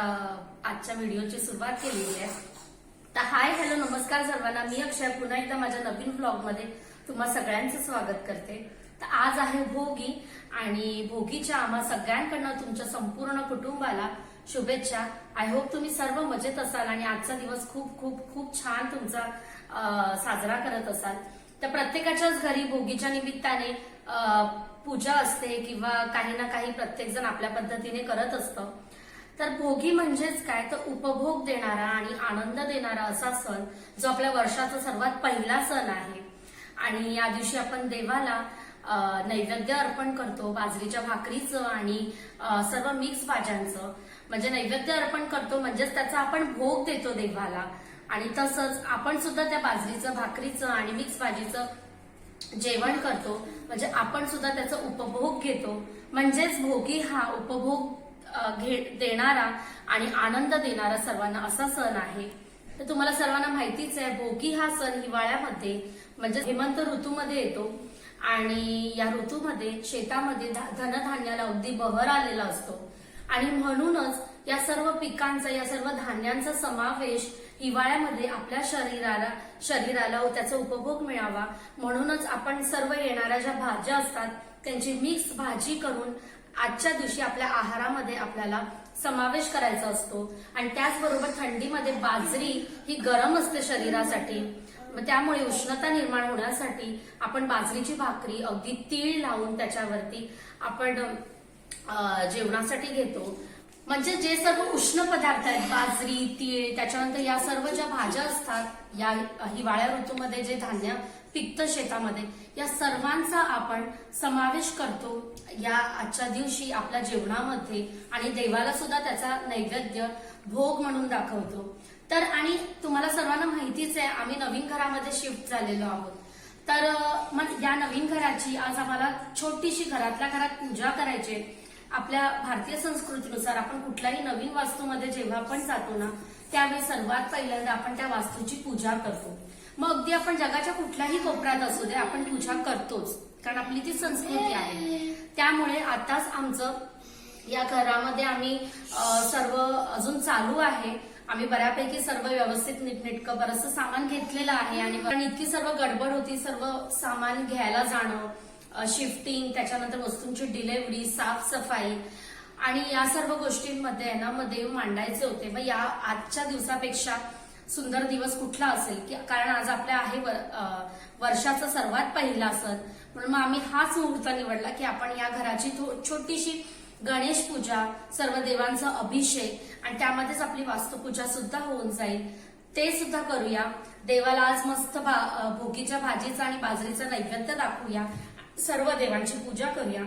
आजच्या व्हिडिओची सुरुवात केलेली आहे. तर हाय हॅलो नमस्कार सर्वांना. मी अक्षय. पुन्हा एकदा माझ्या नवीन ब्लॉगमध्ये तुम्हा सगळ्यांचं स्वागत करते. तर आज आहे भोगी आणि भोगीच्या आम्हा सगळ्यांकडनं तुमच्या संपूर्ण कुटुंबाला शुभेच्छा. आय होप तुम्ही सर्व मजेत असाल आणि आजचा दिवस खूप खूप खूप छान तुमचा साजरा करत असाल. तर प्रत्येकाच्याच घरी भोगीच्या निमित्ताने पूजा असते किंवा काही ना काही प्रत्येकजण आपल्या पद्धतीने करत असतं. तर भोगी म्हणजेच काय? तर उपभोग देणारा आणि आनंद देणारा असा सण जो आपल्या वर्षाचा सर्वात पहिला सण आहे. आणि या दिवशी आपण देवाला नैवेद्य अर्पण करतो बाजरीच्या भाकरीचं आणि सर्व मिक्स भाज्यांचं. म्हणजे नैवेद्य अर्पण करतो म्हणजेच त्याचा आपण भोग देतो देवाला. आणि तसंच आपण सुद्धा त्या बाजरीचं भाकरीचं आणि मिक्स भाजीचं जेवण करतो. म्हणजे आपण सुद्धा त्याचा उपभोग घेतो. म्हणजेच भोगी हा उपभोग घे देणारा आणि आनंद देणारा सर्वांना असा सण आहे. तर तुम्हाला सर्वांना माहितीच आहे भोगी हा सण हिवाळ्यामध्ये म्हणजे हेमंत ऋतूमध्ये येतो. आणि या ऋतूमध्ये शेतामध्ये धनधान्याला अगदी बहर आलेला असतो. आणि म्हणूनच या सर्व पिकांचा या सर्व धान्यांचा समावेश हिवाळ्यामध्ये आपल्या शरीराला शरीराला व त्याचा उपभोग मिळावा. म्हणूनच आपण सर्व येणाऱ्या ज्या भाज्या असतात त्यांची मिक्स भाजी करून आजच्या दिवशी आपल्या आहारामध्ये आपल्याला समावेश करायचा असतो. आणि त्याचबरोबर थंडीमध्ये बाजरी ही गरम असते शरीरासाठी. त्यामुळे उष्णता निर्माण होण्यासाठी आपण बाजरीची भाकरी अगदी तीळ लावून त्याच्यावरती आपण जेवणासाठी घेतो. म्हणजे जे सर्व उष्ण पदार्थ आहेत बाजरी तीळ त्याच्यानंतर या सर्व ज्या भाज्या असतात या हिवाळ्या ऋतूमध्ये जे धान्य पिकतं शेतामध्ये या सर्वांचा आपण समावेश करतो या आजच्या दिवशी आपल्या जेवणामध्ये आणि देवाला सुद्धा त्याचा नैवेद्य भोग म्हणून दाखवतो. तर आणि तुम्हाला सर्वांना माहितीच आहे आम्ही नवीन घरामध्ये शिफ्ट झालेलो आहोत. तर मग या नवीन घराची आज आम्हाला छोटीशी घरातल्या घरात पूजा करायची आहे. आपल्या भारतीय संस्कृतीनुसार आपण कुठल्याही नवीन वास्तूमध्ये जेव्हा आपण जातो ना त्यावेळी सर्वात पहिल्यांदा आपण त्या वास्तूची पूजा करतो. मग अगदी आपण जगाच्या कुठल्याही कोपऱ्यात असू दे आपण पूजा करतोच. कारण आपली ती संस्कृती आहे. त्यामुळे आताच आमचं या घरामध्ये आम्ही सर्व अजून चालू आहे. आम्ही बऱ्यापैकी सर्व व्यवस्थित नीटनेटकं बरंच सामान घेतलेलं आहे आणि कारण इतकी सर्व गडबड होती सर्व सामान घ्यायला जाणं शिफ्टिंग त्याच्यानंतर वस्तूंची डिलेवरी साफसफाई. आणि या सर्व गोष्टींमध्ये आहे ना मग देव मांडायचे होते. मग या आजच्या दिवसापेक्षा सुंदर दिवस कुठला असेल? की कारण आज आपल्या आहे वर- वर्षाचा सर्वात पहिला सण म्हणून मग आम्ही हाच मुहूर्त निवडला की आपण या घराची थो- छोटीशी गणेश पूजा सर्व देवांचा अभिषेक आणि त्यामध्येच आपली वास्तुपूजा सुद्धा होऊन जाईल. ते सुद्धा करूया. देवाला आज मस्त भा- भोगीच्या भाजीचा आणि बाजरीचा नैवेद्य दाखवूया. सर्व देवांची पूजा करूया.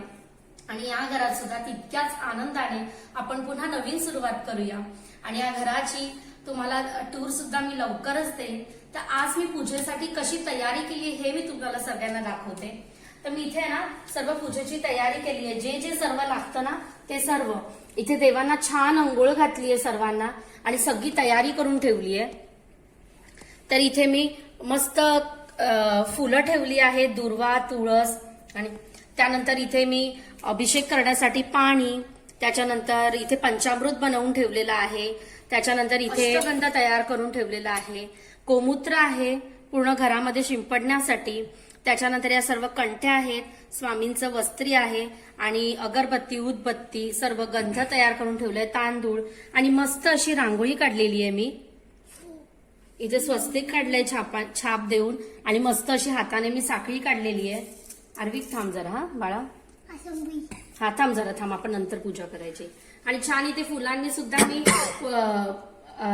आणि या घरात सुद्धा तितक्याच आनंदाने आपण पुन्हा नवीन सुरुवात करूया. आणि या घराची तुम्हाला टूर सुद्धा मी लवकरच देईन. तर आज मी पूजेसाठी कशी तयारी केली हे मी तुम्हाला सगळ्यांना दाखवते. तर मी इथे ना सर्व पूजेची तयारी केली आहे. जे जे सर्व लागतं ना ते सर्व. इथे देवांना छान अंघोळ घातली आहे सर्वांना आणि सगळी तयारी करून ठेवली आहे. तर इथे मी मस्त फुलं ठेवली आहेत दुर्वा तुळस आणि त्यानंतर इथे मी अभिषेक करण्यासाठी पाणी त्याच्यानंतर इथे पंचामृत बनवून ठेवलेलं आहे. त्याच्यानंतर इथे अष्टगंध तयार करून ठेवलेला आहे. गोमूत्र आहे पूर्ण घरामध्ये शिंपडण्यासाठी. त्याच्यानंतर या सर्व कंठ्या आहेत स्वामींचं वस्त्री आहे आणि अगरबत्ती उदबत्ती सर्व गंध तयार करून ठेवलंय तांदूळ आणि मस्त अशी रांगोळी काढलेली आहे मी. इथे स्वस्तिक काढलंय छापा छाप देऊन आणि मस्त अशी हाताने मी साखळी काढलेली आहे. आर्विक थांब जरा हा बाळा. हा थांब जरा थांब आपण नंतर पूजा करायची. आणि छान इथे फुलांनी सुद्धा मी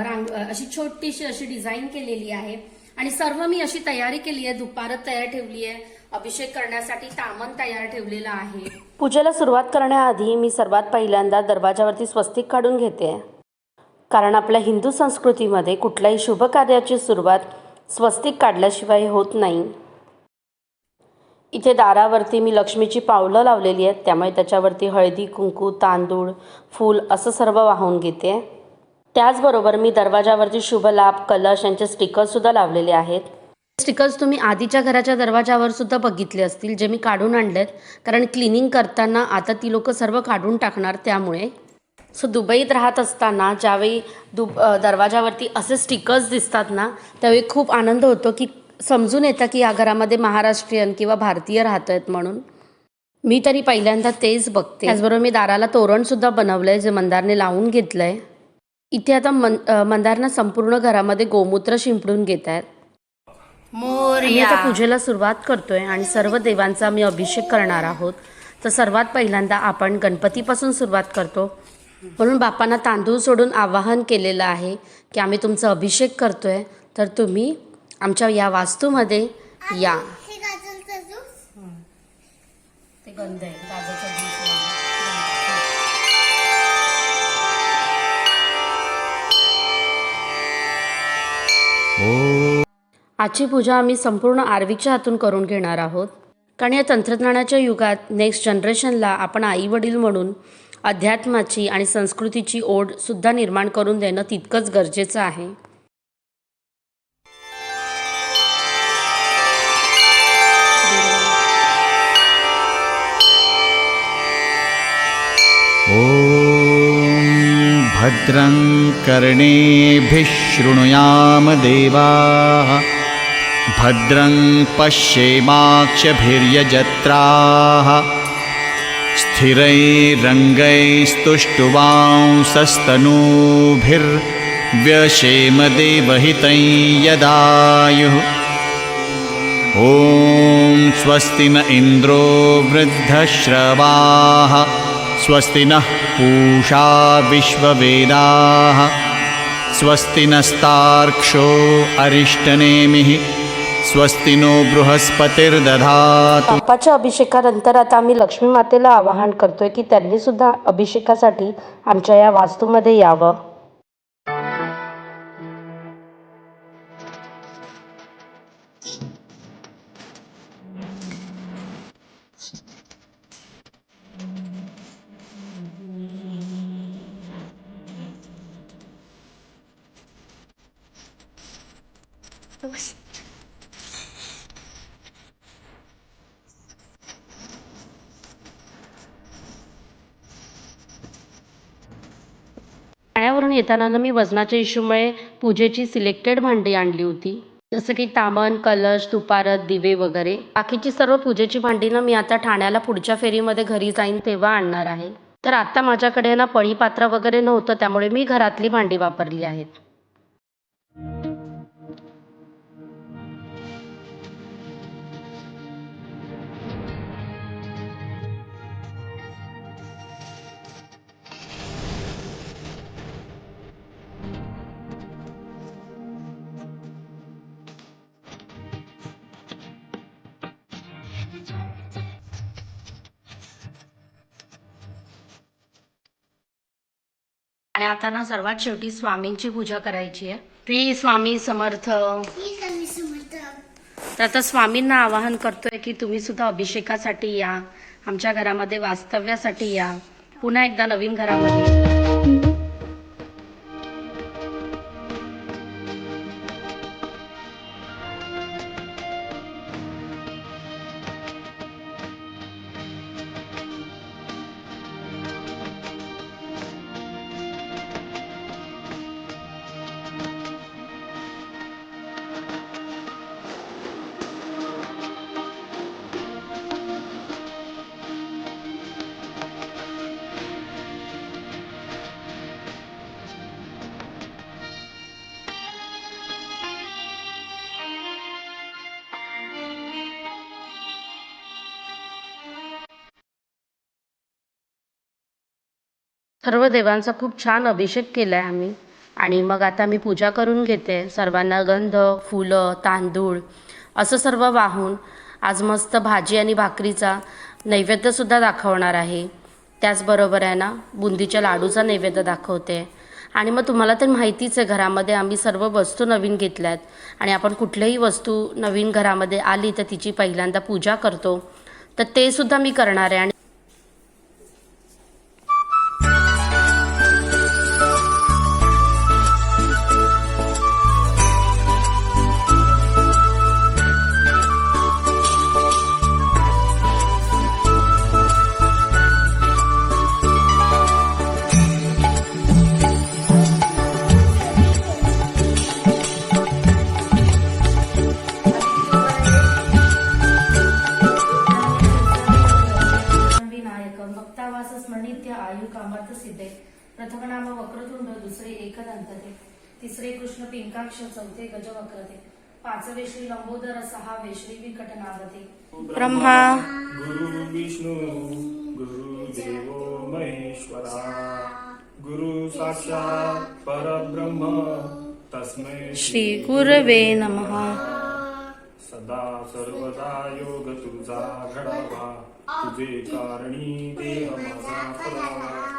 रांग अशी छोटीशी अशी डिझाईन केलेली आहे. आणि सर्व मी अशी तयारी केली आहे दुपारत तयार ठेवली आहे. अभिषेक करण्यासाठी तामन तयार ठेवलेलं आहे. पूजेला सुरुवात करण्याआधी मी सर्वात पहिल्यांदा दरवाजावरती स्वस्तिक काढून घेते. कारण आपल्या हिंदू संस्कृतीमध्ये कुठल्याही शुभ कार्याची सुरुवात स्वस्तिक काढल्याशिवाय होत नाही. इथे दारावरती मी लक्ष्मीची पावलं लावलेली आहेत. त्यामुळे त्याच्यावरती हळदी कुंकू तांदूळ फूल असं सर्व वाहून घेते. त्याचबरोबर मी दरवाजावरती शुभ लाभ कलश यांचे स्टिकर्ससुद्धा लावलेले आहेत. स्टिकर्स तुम्ही आधीच्या घराच्या दरवाजावर सुद्धा बघितले असतील जे मी काढून आणलेत. कारण क्लिनिंग करताना आता ती लोक सर्व काढून टाकणार त्यामुळे. सो दुबईत राहत असताना ज्यावेळी दुब दरवाजावरती असे स्टिकर्स दिसतात ना त्यावेळी खूप आनंद होतो की समजून येतं की या घरामध्ये महाराष्ट्रीयन किंवा भारतीय राहत आहेत म्हणून. मी तरी पहिल्यांदा तेच बघते. त्याचबरोबर मी दाराला तोरणसुद्धा बनवलं आहे जे मंदारने लावून घेतलं आहे इथे आता मन मंदारनं संपूर्ण घरामध्ये गोमूत्र शिंपडून घेत आहेत मी आता पूजेला सुरुवात करतोय आणि सर्व देवांचा आम्ही अभिषेक करणार आहोत. तर सर्वात पहिल्यांदा आपण गणपतीपासून सुरुवात करतो. म्हणून बापांना तांदूळ सोडून आवाहन केलेलं आहे की आम्ही तुमचा अभिषेक करतोय. तर तुम्ही आमच्या या वास्तूमध्ये या. हे गाजरचा ज्यूस? ते गंध आहे. गाजरचा ज्यूस आजची पूजा आम्ही संपूर्ण आर्विकच्या हातून करून घेणार आहोत. कारण या तंत्रज्ञानाच्या युगात नेक्स्ट जनरेशनला आपण आई वडील म्हणून अध्यात्माची आणि संस्कृतीची ओढ सुद्धा निर्माण करून देणं तितकंच गरजेचं आहे. भद्रं कर्णेभिः शृणुयाम देवाः। भद्रं पश्येमाक्षभिर्यजत्राः। स्थिरैरङ्गैस्तुष्टुवांसस्तनूभिर्व्यशेम देवहितं यदायुः। ॐ स्वस्ति न इन्द्रो वृद्धश्रवाः स्वस्ति नः पूषा विश्ववेदाः। स्वस्ति नस्तार्क्ष्यो अरिष्टनेमिः। स्वस्ति नो बृहस्पतिर्दधातु। बाप्पाच्या अभिषेकानंतर आता आम्ही लक्ष्मी मातेला आवाहन करतोय की त्यांनी सुद्धा अभिषेकासाठी आमच्या या वास्तूमध्ये यावं. ठाण्यावरून येताना ना मी वजनाच्या इश्यूमुळे पूजेची सिलेक्टेड भांडी आणली होती. जसं की तामन कलश तुपारत दिवे वगैरे. बाकीची सर्व पूजेची भांडी ना मी आता ठाण्याला पुढच्या फेरीमध्ये घरी जाईन तेव्हा आणणार आहे. तर आता माझ्याकडे ना पळीपात्र वगैरे नव्हतं त्यामुळे मी घरातली भांडी वापरली आहेत. आणि आता ना सर्वात शेवटी स्वामींची पूजा करायची आहे. श्री स्वामी समर्थ. तर आता स्वामींना आवाहन करतोय की तुम्ही सुद्धा अभिषेकासाठी या. आमच्या घरामध्ये वास्तव्यासाठी या. पुन्हा एकदा नवीन घरामध्ये. सर्व देवांचा खूप छान अभिषेक केला आहे आम्ही. आणि मग आता मी पूजा करून घेते. सर्वांना गंध फुलं तांदूळ असं सर्व वाहून आज मस्त भाजी आणि भाकरीचा नैवेद्यसुद्धा दाखवणार आहे. त्याचबरोबर आहे ना बुंदीच्या लाडूचा नैवेद्य दाखवते. आणि मग तुम्हाला तर माहितीच आहे घरामध्ये आम्ही सर्व वस्तू नवीन घेतल्यात. आणि आपण कुठल्याही वस्तू नवीन घरामध्ये आली तर तिची पहिल्यांदा पूजा करतो. तर ते सुद्धा मी करणार आहे. आणि दुसरे एकदंत ते. तिसरे कृष्ण पिंकाक्ष चौथे गजवक्र ते पाचवे श्री लंबोदर सहावे श्री विकट नागते ब्रह्मा गुरु विष्णू गुरु देवो महेश्वरा. गुरु साक्षात परब्रह्म तस्मै श्री गुरवे नमः. सदा सर्वदा योग तुझा घडावा तुझे कारणी देह माझा फलावा.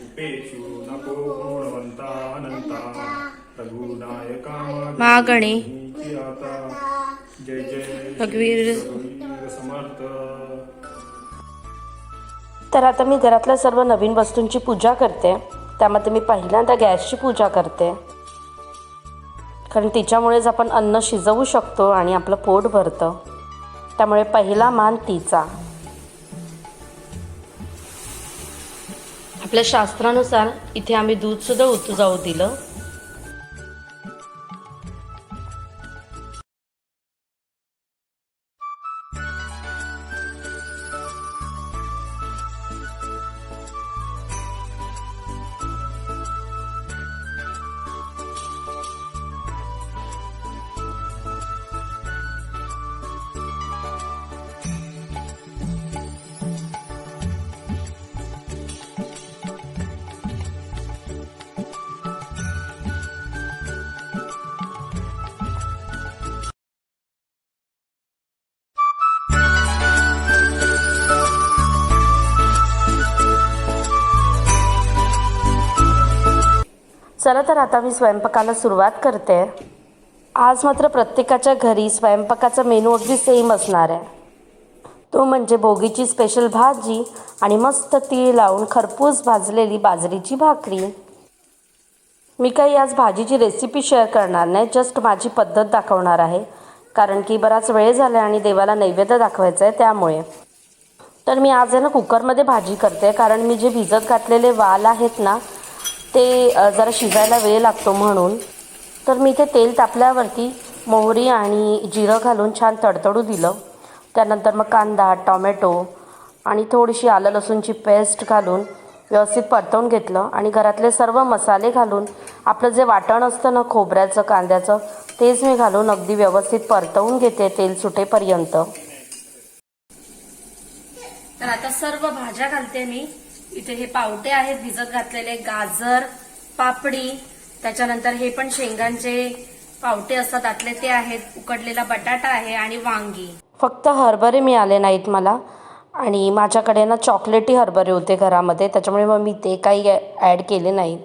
उपेक्षू नको गुणवंता अनंता रघुनायका मागणे माझी आता जय जय रघुवीर रघुवीर समर्थ। तर आता मी घरातल्या सर्व नवीन वस्तूंची पूजा करते. त्यामध्ये मी पहिल्यांदा गॅसची पूजा करते. कारण तिच्यामुळेच आपण अन्न शिजवू शकतो आणि आपलं पोट भरतं. त्यामुळे पहिला मान तिचा. आपल्या शास्त्रानुसार इथे आम्ही दूधसुद्धा उतू जाऊ दिलं. चला तर आता मी स्वयंपाकाला सुरुवात करते. आज मात्र प्रत्येकाच्या घरी स्वयंपाकाचा मेनू अगदी सेम असणार आहे. तो म्हणजे बोगीची स्पेशल भाजी आणि मस्त तीळ लावून खरपूस भाजलेली बाजरीची भाकरी. मी काही आज भाजीची रेसिपी शेअर करणार नाही जस्ट माझी पद्धत दाखवणार आहे. कारण की बराच वेळ झाला आणि देवाला नैवेद्य दाखवायचं आहे त्यामुळे. तर मी आज आहे ना कुकरमध्ये भाजी करते कारण मी जे भिजत घातलेले वाल आहेत ना ते जरा शिजायला वेळ लागतो म्हणून. तर मी इथे तेल तापल्यावरती मोहरी आणि जिरं घालून छान तडतडू दिलं. त्यानंतर मग कांदा टॉमॅटो आणि थोडीशी आलं लसूणची पेस्ट घालून व्यवस्थित परतवून घेतलं आणि घरातले सर्व मसाले घालून आपलं जे वाटण असतं ना खोबऱ्याचं कांद्याचं तेच मी घालून अगदी व्यवस्थित परतवून घेते तेल सुटेपर्यंत. तर आता सर्व भाज्या घालते मी. इथे हे पावटे आहेत भिजत घातलेले गाजर पापडी त्याच्यानंतर हे पण शेंगांचे पावटे असतात त्यातले ते आहेत उकडलेला बटाटा आहे आणि वांगी. फक्त हरभरे मिळाले नाहीत मला आणि माझ्याकडे ना चॉकलेटी हरभरे होते घरामध्ये त्याच्यामुळे मग मी ते काही ॲड केले नाहीत.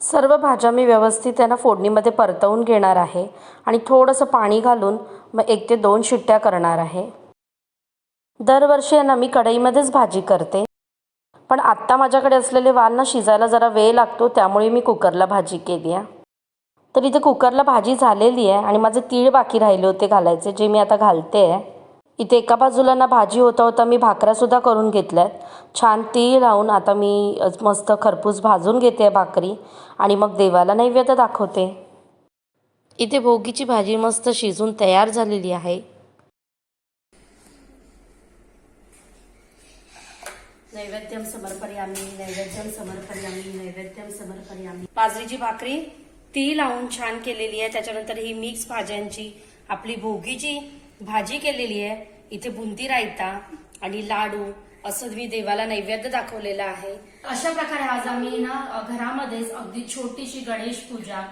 सर्व भाज्या मी व्यवस्थित त्यांना फोडणीमध्ये परतवून घेणार आहे आणि थोडंसं पाणी घालून मग एक ते दोन शिट्ट्या करणार आहे. दरवर्षी यांना ना मी कढईमध्येच भाजी करते. पण आत्ता माझ्याकडे असलेले वाल ना शिजायला जरा वेळ लागतो त्यामुळे मी कुकरला भाजी केली आहे. तर इथे कुकरला भाजी झालेली आहे आणि माझे तीळ बाकी राहिले होते घालायचे जे मी आता घालते आहे. इथे एका बाजूला ना भाजी होता होता मी भाकऱ्यासुद्धा करून घेतल्यात. छान तीळ लावून आता मी मस्त खरपूस भाजून घेते आहे भाकरी आणि मग देवाला नैवेद्य दाखवते. इथे भोगीची भाजी मस्त शिजून तयार झालेली आहे. बाजरीची भाकरी ती लावून छान केलेली आहे. त्याच्यानंतर ही मिक्स भाज्यांची आपली भोगीची भाजी केलेली आहे. इथे बुंदी रायता आणि लाडू असं मी देवाला नैवेद्य दाखवलेलं आहे. अशा प्रकारे आज आम्ही ना घरामध्येच अगदी छोटीशी गणेश पूजा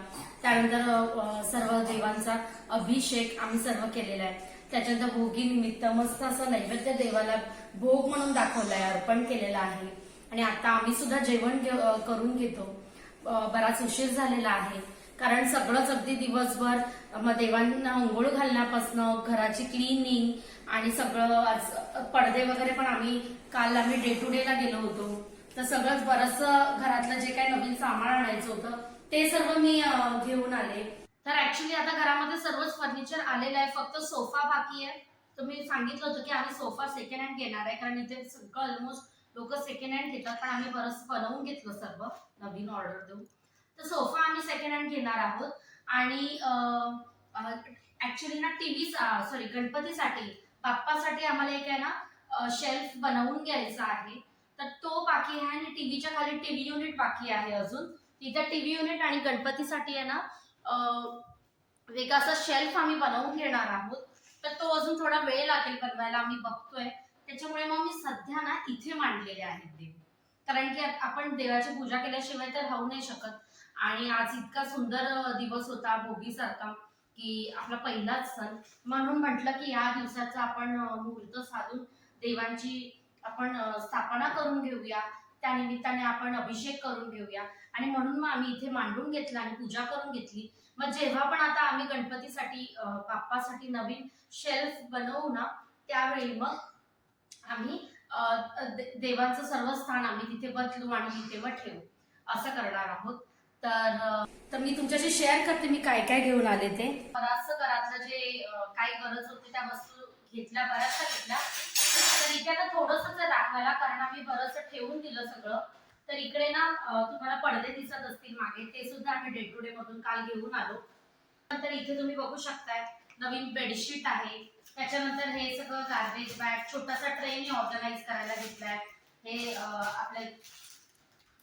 त्यानंतर सर्व देवांचा अभिषेक आम्ही सर्व केलेला आहे. त्याच्यानंतर भोगी निमित्त मस्त असं नैवेद्य देवाला भोग म्हणून दाखवलाय अर्पण केलेलं आहे. आणि आता आम्ही सुद्धा जेवण करून घेतो. बराच उशीर झालेला आहे. कारण सगळंच अगदी दिवसभर मग देवांना अंघोळ घालण्यापासनं घराची क्लिनिंग आणि सगळं पडदे वगैरे पण आम्ही काल आम्ही डे टू डे ला गेलो होतो. तर सगळंच बरंच घरातलं जे काही नवीन सामान आणायचं होतं ते सर्व मी घेऊन आले. तर ऍक्च्युली आता घरामध्ये सर्वच फर्निचर आलेलं आहे फक्त सोफा बाकी आहे. तर मी सांगितलं होतं की आम्ही सोफा सेकंड हँड घेणार आहे कारण इथे सगळं ऑलमोस्ट लोक सेकंड हँड घेतात पण आम्ही बरंच बनवून घेतलं सर्व नवीन ऑर्डर देऊन. तर सोफा आम्ही सेकंड हँड घेणार आहोत. आणि ऍक्च्युली ना टीव्ही सॉरी गणपतीसाठी बाप्पासाठी आम्हाला एक आहे ना शेल्फ बनवून घ्यायचा आहे. तर तो बाकी आहे आणि टीव्हीच्या खाली टीव्ही युनिट बाकी आहे अजून. तिथं टीव्ही युनिट आणि गणपतीसाठी आहे ना अं, वेगळा असा शेल्फ आम्ही बनवून घेणार आहोत. तर तो अजून थोडा वेळ लागेल बनवायला आम्ही बघतोय. त्याच्यामुळे मग मी सध्या ना इथे मांडलेले आहेत देव. कारण की आपण देवाची पूजा केल्याशिवाय तर राहू नाही शकत. आणि आज इतका सुंदर दिवस होता भोगीसारखा की आपला पहिलाच सण. म्हणून म्हटलं की या दिवसाचा आपण मुहूर्त साधून देवांची आपण स्थापना करून घेऊया. त्यानिमित्ताने आपण अभिषेक करून घेऊया. आणि म्हणून मग आम्ही इथे मांडून घेतला आणि पूजा करून घेतली. मग जेव्हा पण आता आम्ही गणपतीसाठी बाप्पासाठी नवीन शेल्फ बनवू ना त्यावेळी मग आम्ही देवाचं सर्व स्थान आम्ही तिथे बदलू आणि तिथे व ठेवू. असं करणार आहोत. तर तर मी तुमच्याशी शेअर करते मी काय काय घेऊन आले ते. बराचसं घरातलं जे काही गरज होती त्या वस्तू घेतल्या बऱ्याचशा घेतल्या. तर इथे आता थोडंसं दाखवायला कारण आम्ही बरंच ठेवून दिलं सगळं. तर इकडे ना तुम्हाला पडदे दिसत असतील मागे. ते सुद्धा आम्ही डे टू डे मधून काल घेऊन आलो. तर इथे तुम्ही बघू शकताय नवीन बेडशीट आहे. त्याच्यानंतर हे सगळं गार्बेज बॅग छोटासा ट्रे मी ऑर्गनाईज करायला घेतलाय. हे आपल्या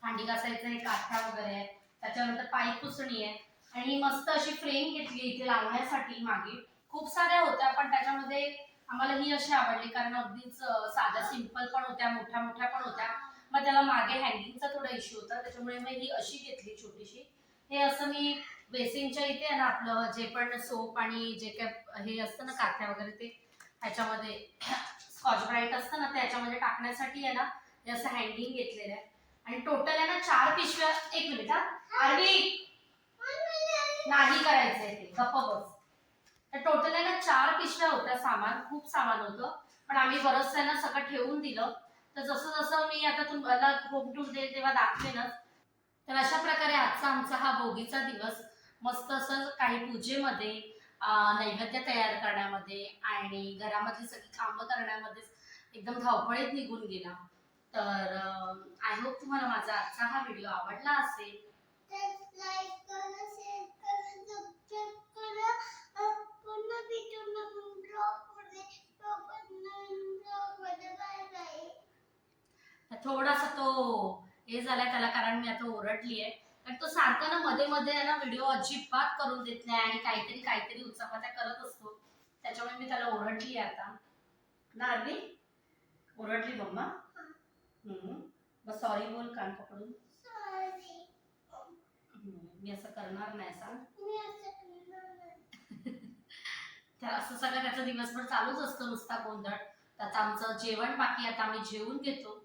भांडी घासायचं हे काठा वगैरे आहे. त्याच्यानंतर पाईप पुसणी आहे. आणि मस्त अशी फ्रेम घेतली इथे लावण्यासाठी मागे. खूप साऱ्या होत्या पण त्याच्यामध्ये आम्हाला ही अशी आवडली कारण अगदीच साध्या सिंपल पण होत्या मोठ्या मोठ्या पण होत्या. मग त्याला मागे हँगिंगचा थोडा इश्यू होता. त्याच्यामुळे मी ही अशी घेतली छोटीशी. हे असं मी बेसिनच्या इथे आहे ना आपलं जे पण सोप आणि जे काय हे असतं ना काथ्या वगैरे ते ह्याच्यामध्ये स्कॉच ब्राईट असतं ना त्याच्यामध्ये टाकण्यासाठी आहे ना हे असं हँगिंग घेतलेलं आहे. आणि टोटल आहे ना चार पिशव्या एक मिनिट हा. अरवी नाही करायचंय ते गप्प बस. तर टोटल आहे ना चार पिशव्या होत्या सामान खूप सामान होतं. पण आम्ही बरंच आहे ना सगळं ठेवून दिलं. तर जसं जसं मी आता तुम्हाला होम टूर देईल तेव्हा दाखवेनच. तर अशा प्रकारे आजचा आमचा हा भोगीचा दिवस मस्त असं काही पूजेमध्ये नैवेद्य तयार करण्यामध्ये आणि घरामधली सगळी कामं करण्यामध्येच एकदम धावपळीत निघून गेला. तर आय होप तुम्हाला माझा आजचा हा व्हिडिओ आवडला असेल. थोडासा तो हे झालाय त्याला कारण मी आता ओरडली आहे कारण तो सारखा ना मध्ये मध्ये ना व्हिडिओ अजिबात करून देत नाही आणि काहीतरी काहीतरी उचापात्या करत असतो. त्याच्यामुळे मी त्याला ओरडली आता. ना अरवी? ओरडली मम्मा हम्म. बस सॉरी बोल कान पकडून सॉरी हम्म. मी असं करणार नाही सांग. मी असं करणार नाही. तर असं सगळं त्याचा दिवसभर चालूच असतो नुसता गोंधळ. त्याचं आमचं जेवण बाकी आता आम्ही जेवून घेतो.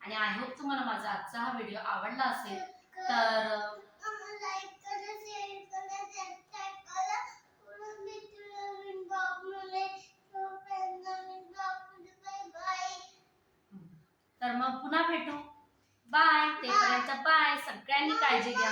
आणि आय होप तुम्हाला माझा आजचा हा व्हिडिओ आवडला असेल तर तर मग पुन्हा भेटू. बाय तेपर्यंत बाय सगळ्यांनी काळजी घ्या.